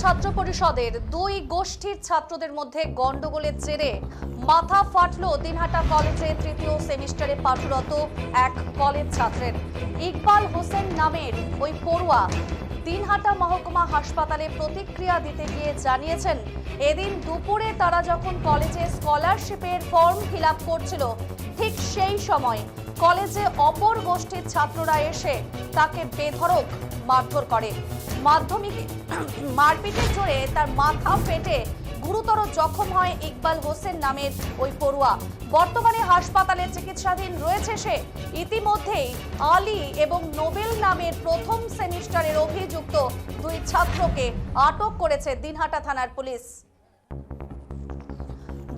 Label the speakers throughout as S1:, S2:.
S1: ছাত্র পরিষদের দুই গোষ্ঠীর ছাত্রদের মধ্যে গন্ডগোলের জেরে মাথা ফাটল দিনহাটা কলেজে তৃতীয় সেমিস্টারে পাঠরত এক কলেজ ছাত্রের। ইকবাল হোসেন নামের ওই পড়ুয়া দিনহাটা মহকুমা হাসপাতালে প্রতিক্রিয়া দিতে গিয়ে জানিয়েছেন, এদিন দুপুরে তারা যখন কলেজে স্কলারশিপের ফর্ম ফিল করছিল, ঠিক সেই সময় কলেজে অপর গোষ্ঠীর ছাত্ররা এসে তাকে বেধড়ক মারধর করে। মাধ্যমিকে মারপিটের জোরে তার মাথা ফেটে গুরুতর জখম হয় ইকবাল হোসেন নামের ওই পড়ুয়া। বর্তমানে হাসপাতালে চিকিৎসাধীন রয়েছে সে। ইতিমধ্যেই আলী এবং নোবেল নামের প্রথম সেমিস্টারের অভিযুক্ত দুই ছাত্রকে আটক করেছে দিনহাটা থানার পুলিশ।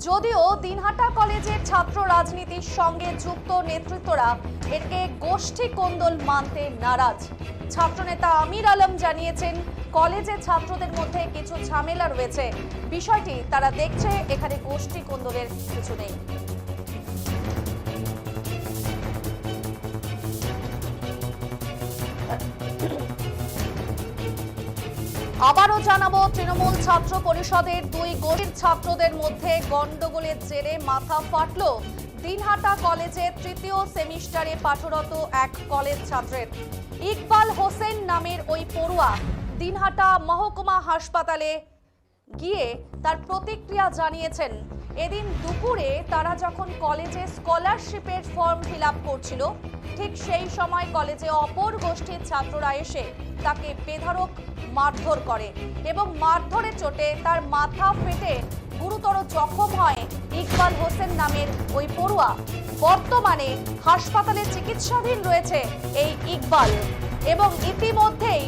S1: যদিও দিনহাটা কলেজের ছাত্র রাজনীতির সঙ্গে যুক্ত নেতৃত্বরা একে গোষ্ঠী কোন্দল মানতে নারাজ। ছাত্রনেতা আমির আলম জানিয়েছেন কলেজে ছাত্রদের মধ্যে কিছু ঝামেলা রয়েছে। বিষয়টি তারা দেখছে, এখানে গোষ্ঠী কোন্দলের কিছু নেই। আবারও জানাব, তৃণমূল ছাত্র পরিষদের দুই গরিব ছাত্রদের মধ্যে গন্ডগোলের জেরে মাথা ফাটল। দিনহাটা কলেজে তৃতীয় সেমিস্টারে পাঠরত এক কলেজ ছাত্রের। ইকবাল হোসেন নামের ওই পড়ুয়া দিনহাটা মহকুমা হাসপাতালে গিয়ে তার প্রতিক্রিয়া জানিয়েছেন এদিন দুপুরে তারা যখন কলেজে স্কলারশিপের ফর্ম ফিল করছিল, ঠিক সেই সময় কলেজে অপর গোষ্ঠীর ছাত্ররা এসে তাকে বেধড়ক মারধর করে এবং মারধরের চোটে তার মাথা ফেটে গুরুতর জখম হয় ইকবাল হোসেন নামের ওই পড়ুয়া। বর্তমানে হাসপাতালে চিকিৎসাধীন রয়েছে এই ইকবাল এবং ইতিমধ্যেই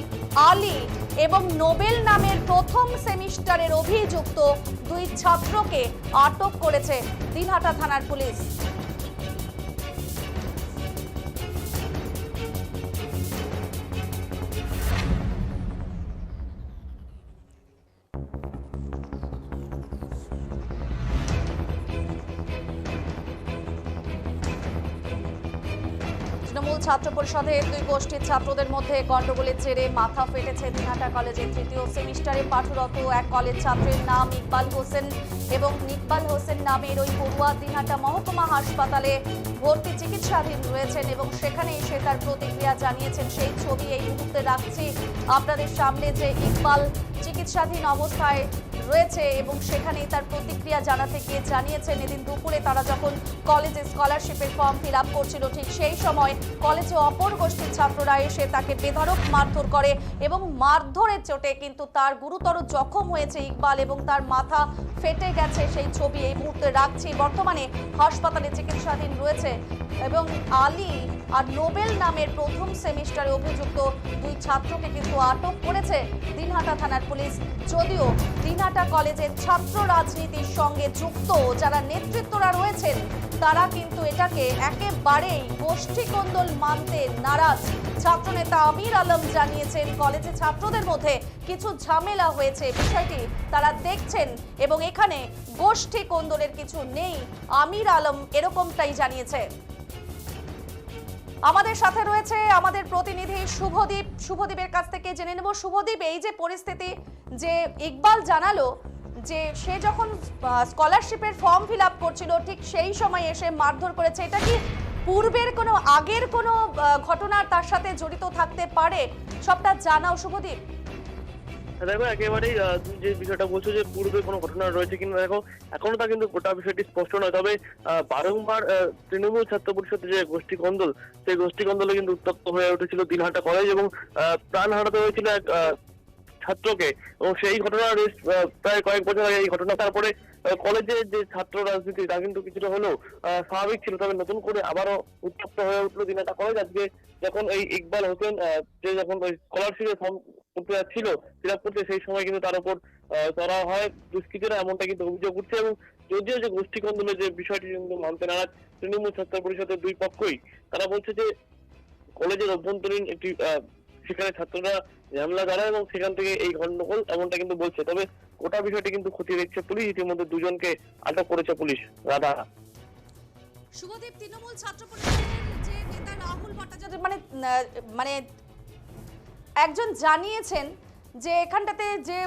S1: আলী এবং নোবেল নামের প্রথম সেমিস্টারের অভিযুক্ত দুই ছাত্রকে আটক করেছে দিনহাটা থানার পুলিশ। তৃণমূল ছাত্র পরিষদের দুই গোষ্ঠীর ছাত্রদের মধ্যে গন্ডগোলের জেরে মাথা ফেটেছে দিনহাটা কলেজের তৃতীয় সেমিস্টারে পাঠরত এক কলেজ ছাত্রের নাম ইকবাল হোসেন এবং ইকবাল হোসেন নামের ওই পড়ুয়া দিনহাটা মহকুমা হাসপাতালে ভর্তি চিকিৎসাধীন রয়েছেন এবং সেখানেই সে তার প্রতিক্রিয়া জানিয়েছেন। সেই ছবি এই মুহূর্তে রাখছি। আপনাদের সামনে যে ইকবাল চিকিৎসাধীন অবস্থায় রয়েছে এবং সেখানেই তার প্রতিক্রিয়া জানাতে গিয়ে জানিয়েছেন, এদিন দুপুরে তারা যখন কলেজে স্কলারশিপের ফর্ম ফিল আপ করছিল, ঠিক সেই সময় কলেজে অপর গোষ্ঠীর ছাত্ররা এসে তাকে বেধড়ক মারধর করে এবং মারধরের চোটে কিন্তু তার গুরুতর জখম হয়েছে ইকবাল এবং তার মাথা ফেটে গেছে সেই ছবি এই মুহূর্তে রাখছি। বর্তমানে হাসপাতালে চিকিৎসাধীন রয়েছে এবং আলী আর নোবেল নামের প্রথম সেমিস্টারে অভিযুক্ত দুই ছাত্রকে কিন্তু আটক করেছে দিনহাটা থানার পুলিশ। যদিও দিনহাটা কলেজের ছাত্র রাজনীতির সঙ্গে যুক্ত যারা নেতৃত্বরা রয়েছেন, তারা কিন্তু এটাকে একেবারেই গোষ্ঠী কোন্দল মানতে নারাজ। ছাত্রনেতা আমির আলম জানিয়েছেন, কলেজে ছাত্রদের মধ্যে কিছু ঝামেলা হয়েছে, বিষয়টি তারা দেখছেন এবং এখানে গোষ্ঠী কোন্দলের কিছু নেই, আমির আলম এরকমটাই জানিয়েছে। আমাদের সাথে রয়েছে আমাদের প্রতিনিধি শুভদীপ। শুভদীপের কাছ থেকে জেনে নেব। শুভদীপ, এই যে পরিস্থিতি যে ইকবাল জানালো যে সে যখন স্কলারশিপের ফর্ম ফিল আপ করছিল, ঠিক সেই সময় এসে মারধর করেছে। এটা কি পূর্বের কোনো, আগের কোনো ঘটনার ঘটনা তার সাথে জড়িত থাকতে পারে? সবটা জানাও শুভদীপ।
S2: দেখো একেবারেই তুমি যে বিষয়টা বলছো যে পূর্বে কোনো ঘটনা রয়েছে কিনা দেখো এখনও তা কিন্তু গোটা বিষয়টি স্পষ্ট নয়। তবে বারংবার তৃণমূল ছাত্র পরিষদের যে গোষ্ঠী কন্দল সেই গোষ্ঠী কন্দলে কিন্তু উত্তপ্ত হয়ে উঠেছিল দিনহাটা কলেজ এবং প্রাণ হারাতে হয়েছিল এক ছাত্রকে। এবং সেই ঘটনা প্রায় কয়েক বছর আগে এই ঘটনা। তারপরে আহ, কলেজের যে ছাত্র রাজনীতি তা কিন্তু কিছুটা হলেও স্বাভাবিক ছিল। তবে নতুন করে আবারও উত্তপ্ত হয়ে উঠল দিনহাটা কলেজ আজকে যখন এই ইকবাল হোসেন যে যখন স্কলারশিপের করতে ছিল ফিল সেই সময় কিন্তু তার উপর করা হয়। দুষ্কৃতীরা এমনটা কিন্তু অভিযোগ উঠছে এবং যদিও যে গোষ্ঠী কন্দলের যে বিষয়টি কিন্তু মানতে নারাজ, তৃণমূল ছাত্র পরিষদের দুই পক্ষই। তারা বলছে যে, কলেজের অভ্যন্তরীণ একটি সেখানে ছাত্ররা ঝামেলা দাঁড়ায় এবং সেখান থেকে এই গন্ডগোল এমনটা কিন্তু বলছে। তবে গোটা বিষয়টি কিন্তু খতিয়ে দেখছে পুলিশ। ইতিমধ্যে দুজনকে আটক করেছে পুলিশ। রাধা।
S1: শুভদীপ, তৃণমূল ছাত্র পরিষদের যে নেতা রাহুল ভট্টাচার্য মানে মানে একজন জানিয়েছেন যে এখানটাতে যে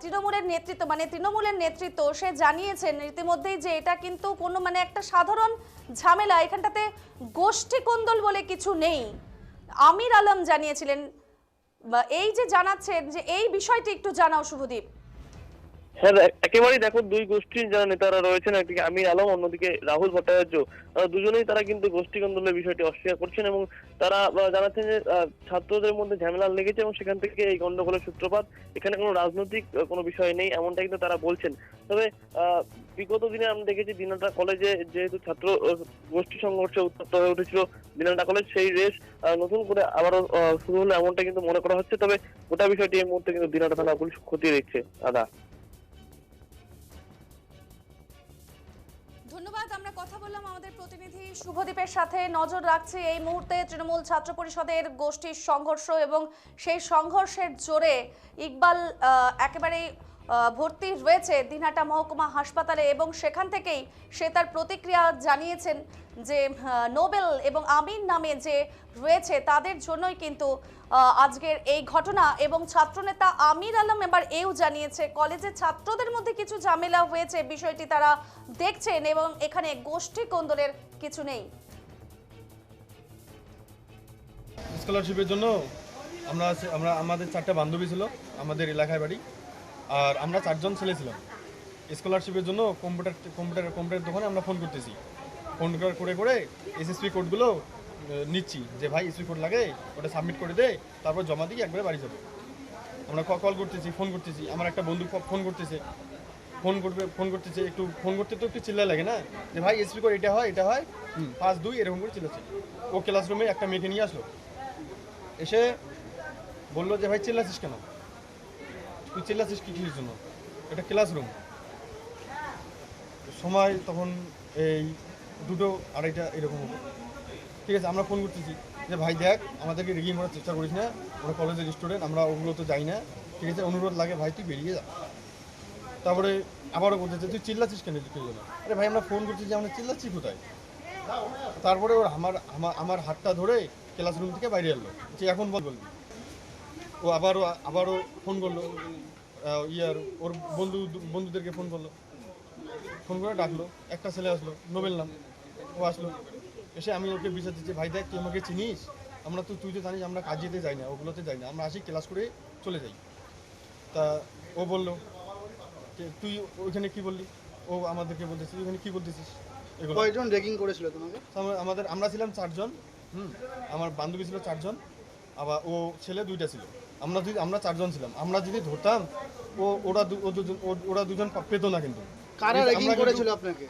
S1: তৃণমূলের নেতৃত্ব মানে তৃণমূলের নেতৃত্ব, সে জানিয়েছেন ইতিমধ্যেই যে এটা কিন্তু কোনো মানে একটা সাধারণ ঝামেলা। এখানটাতে গোষ্ঠী কোন্দল বলে কিছু নেই। আমির আলম জানিয়েছিলেন এই যে জানাচ্ছেন যে এই বিষয়টি একটু জানাও শুভদীপ।
S2: এ- একেবারেই দেখো, দুই গোষ্ঠীর যারা নেতারা রয়েছেন, একদিকে আমির আলম, অন্যদিকে রাহুল ভট্টাচার্য দুজনেই তারা কিন্তু গোষ্ঠী কন্দলের বিষয়টি অস্বীকার করছেন এবং তারা জানাচ্ছেন যে ছাত্রদের মধ্যে ঝামেলা লেগেছে এবং সেখান থেকে এই গন্ডগোলের সূত্রপাত, এখানে কোনো রাজনৈতিক কোনো বিষয় নেই এমনটা কিন্তু তারা বলছেন। তবে বিগত দিনে আমরা দেখেছি দিনাটা কলেজে যেহেতু ছাত্র গোষ্ঠী সংঘর্ষে উত্তপ্ত হয়ে উঠেছিল দিনাটা কলেজ, সেই রেস নতুন করে আবারও শুরু হলো এমনটা কিন্তু মনে করা হচ্ছে। তবে গোটা বিষয়টি এই মুহূর্তে কিন্তু দিনাটা থানা পুলিশ খতিয়ে দেখছে দাদা।
S1: শুভদীপের সাথে নজর রাখছি এই মুহূর্তে তৃণমূল ছাত্র পরিষদের গোষ্ঠীর সংঘর্ষ এবং সেই সংঘর্ষের জোরে ইকবাল একেবারেই ভর্তি রয়েছে দিনহাটা মহকুমা হাসপাতালে এবং সেখান থেকেই সে তার প্রতিক্রিয়া জানিয়েছেন যে নোবেল এবং আমিন নামে যে রয়েছে তাদের জন্যই কিন্তু আজকের এই ঘটনা এবং ছাত্রনেতা আমির আলম এবার এও জানিয়েছে, কলেজের ছাত্রদের মধ্যে কিছু ঝামেলা হয়েছে, বিষয়টি তারা দেখছেন এবং এখানে গোষ্ঠী কোন্দলের কিছু নেই।
S3: স্কলারশিপের জন্য আমরা আমরা আমাদের চারটা বান্ধবী ছিল, আমাদের এলাকায় বাড়ি। আর আমরা চারজন ছেলে ছিলাম। স্কলারশিপের জন্য কম্পিউটার কম্পিউটার কম্পিউটার দোকানে আমরা ফোন করতেছি। ফোন করে করে করে এসএসপি কোডগুলো নিচ্ছি যে ভাই এসপি কোড লাগে ওটা সাবমিট করে দে তারপর জমা দিয়ে একবারে বাড়ি যাব। আমরা কল করতেছি ফোন করতেছি। আমার একটা বন্ধু ফোন করতেছে। ফোন করবে ফোন করতেছে একটু ফোন করতে তো একটু চিল্লা লাগে না? যে ভাই এসপি কোড এটা হয় এটা হয়। পাঁচ দুই এরকম করে চিল্লাচ্ছে। ও ক্লাসরুমে একটা মেয়েকে নিয়ে আসলো। এসে বলল যে ভাই চিল্লাছিস কেন? তুই চিল্লাছিস কি কিসের জন্য? এটা ক্লাসরুম সময় তখন এই দুটো আড়াইটা এরকম হতো ঠিক আছে, আমরা ফোন করতেছি যে, ভাই, দেখ, আমাদেরকে রেগিং করার চেষ্টা করিস না। আমরা কলেজের স্টুডেন্ট আমরা ওগুলো তো যাই না। ঠিক আছে, অনুরোধ লাগে, ভাই, তুই বেরিয়ে যা। তারপরে আবারও বলতেছে তুই চিল্লাছিস কেন তুই জন্য আরে ভাই, আমরা ফোন করছি যে, আমরা চিল্লাচ্ছি কোথায়? তারপরে ওর আমার আমার আমার হাতটা ধরে ক্লাসরুম থেকে বাইরে এলো। যে, এখন বল বলবি ও আবারও আবারও ফোন করল ইয়ার ওর বন্ধু বন্ধুদেরকে ফোন করল। ফোন করে ডাকলো একটা ছেলে আসলো নোবেল নাম। ও আসলো এসে আমি ওকে বিচার দিচ্ছি ভাই দেখ তুই আমাকে চিনিস? আমরা তো তুই তো জানিস আমরা কাজেতে যাই না ওগুলোতে যাই না। আমরা আসি ক্লাস করে চলে যাই। তা ও বলল তুই ওইখানে কি বললি? ও আমাদেরকে বলতেছিস ওইখানে কি বলতেছিস?
S4: কয়জন রেগিং করেছিল তোমাকে?
S3: আমাদের আমরা ছিলাম চারজন হুম আমার বান্ধবী ছিল চারজন আবার ও ছেলে দুইটা ছিল। আমরা যদি আমরা চারজন ছিলাম। আমরা যদি ধরতাম ও ওরা দু- ও দুজন ও- ওরা দুজন পেতো না কিন্তু।
S4: কারা রেগিং করেছিল আপনাকে?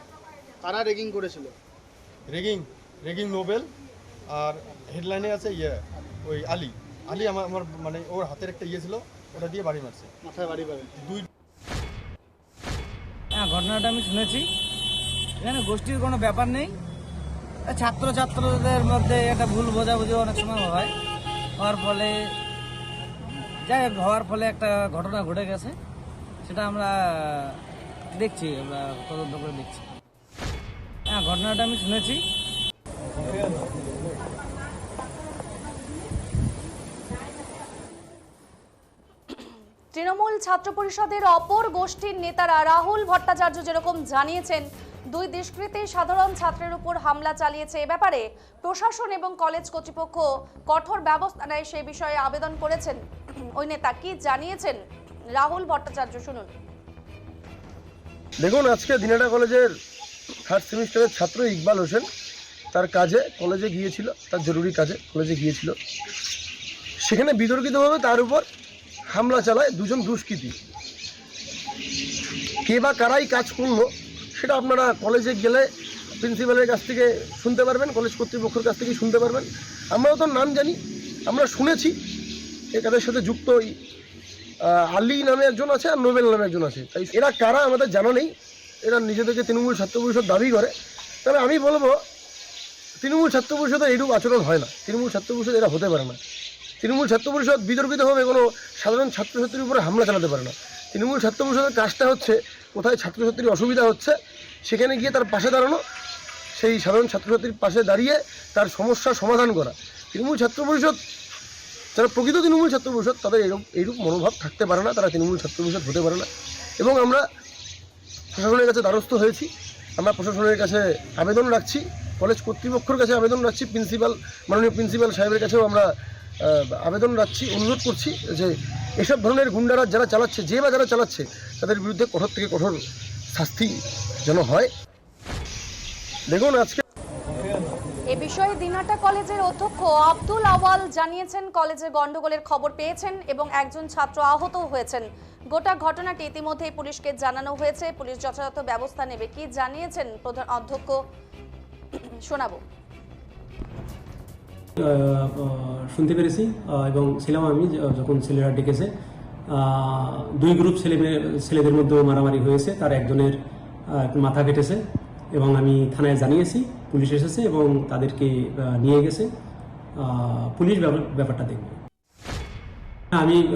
S4: কারা রেগিং করেছিল?
S3: রেগিং রেগিং নোবেল আর হেডলাইনে আছে ইয়ে ওই আলী। আলী আমার আমার মানে ওর হাতের একটা ইয়ে ছিল ওটা দিয়ে বাড়ি মারছে।
S4: মাথায় বাড়ি পাবে
S3: দুই
S5: হ্যাঁ ঘটনাটা আমি শুনেছি। এখানে গোষ্ঠীর কোনো ব্যাপার নেই। ছাত্র ছাত্রদের মধ্যে একটা ভুল বোঝাবুঝি অনেক সময় হয়। হওয়ার ফলে যাই হওয়ার ফলে একটা ঘটনা ঘটে গেছে। সেটা আমরা দেখছি, আমরা তদন্ত করে দেখছি। হ্যাঁ ঘটনাটা আমি শুনেছি।
S1: তৃণমূল ছাত্র পরিষদের অপর গোষ্ঠীর নেতারা রাহুল ভট্টাচার্য যেরকম জানিয়েছেন দুই দুষ্কৃতী সাধারণ ছাত্রের উপর হামলা চালিয়েছে এ ব্যাপারে প্রশাসন এবং কলেজ কর্তৃপক্ষ কঠোর ব্যবস্থা নেয় সে বিষয়ে আবেদন করেছেন। ওই নেতা কি জানিয়েছেন? রাহুল ভট্টাচার্য, শুনুন।
S6: দেখুন, আজকে দিনাটা কলেজের থার্ড সেমিস্টারের ছাত্র ইকবাল হোসেন তার কাজে কলেজে গিয়েছিল, তার জরুরি কাজে কলেজে গিয়েছিল। সেখানে বিতর্কিতভাবে তার উপর হামলা চালায় দুজন দুষ্কৃতী। কে বা কারাই কাজ করল সেটা আপনারা কলেজে গেলে প্রিন্সিপালের কাছ থেকে শুনতে পারবেন কলেজ কর্তৃপক্ষের কাছ থেকে শুনতে পারবেন। আমরাও তো নাম জানি, আমরা শুনেছি। এ কাদের সাথে যুক্ত ওই আলী নামে একজন আছে আর নোবেল নামে একজন আছে। তাই এরা কারা আমাদের জানা নেই। এরা নিজেদেরকে তৃণমূল ছাত্র পরিষদ দাবি করে। তবে আমি বলব, তৃণমূল ছাত্র পরিষদের এইরূপ আচরণ হয় না। তৃণমূল ছাত্র পরিষদ এরা হতে পারে না। তৃণমূল ছাত্র পরিষদ বিতর্কিতভাবে কোনো সাধারণ ছাত্রছাত্রীর উপরে হামলা চালাতে পারে না। তৃণমূল ছাত্র পরিষদের কাজটা হচ্ছে কোথায় ছাত্রছাত্রীর অসুবিধা হচ্ছে, সেখানে গিয়ে তার পাশে দাঁড়ানো, সেই সাধারণ ছাত্রছাত্রীর পাশে দাঁড়িয়ে তার সমস্যার সমাধান করা। তৃণমূল ছাত্র পরিষদ, যারা প্রকৃত তৃণমূল ছাত্র পরিষদ, তাদের এরূপ এইরূপ মনোভাব থাকতে পারে না, তারা তৃণমূল ছাত্র পরিষদ হতে পারে না। এবং আমরা প্রশাসনের কাছে দ্বারস্থ হয়েছি। আমরা প্রশাসনের কাছে আবেদন রাখছি, কলেজ কর্তৃপক্ষের কাছে আবেদন রাখছি, প্রিন্সিপাল, মাননীয় প্রিন্সিপাল সাহেবের কাছেও আমরা আবেদন রাখছি, অনুরোধ করছি যে এসব ধরনের গুন্ডারা যারা চালাচ্ছে, যে বা যারা চালাচ্ছে, তাদের বিরুদ্ধে কঠোর থেকে কঠোর শাস্তি যেন হয়। দেখুন আজকে
S1: এ বিষয়ে দিনহাটা কলেজের অধ্যক্ষ আব্দুল আওয়াল জানিয়েছেন, কলেজে গন্ডগোলের খবর পেয়েছেন এবং একজন ছাত্র আহত হয়েছেন। গোটা ঘটনাটি ইতিমধ্যে পুলিশকে জানানো হয়েছে। পুলিশ যথাযথ ব্যবস্থা নেবে কি জানিয়েছেন প্রধান অধ্যক্ষ। শোনাবো।
S7: শুনতে পেরেছি। এবং ছিলাম আমি যখন ছেলেরা ডেকেছে দুই গ্রুপ ছেলে ছেলেদের মধ্যে মারামারি হয়েছে। তার একজনের মাথা কেটেছে এবং আমি থানায় জানিয়েছি, পুলিশ এসেছে এবং তাদেরকে নিয়ে গেছে। পুলিশ ব্যাপার- ব্যাপারটা দেখবে। আমি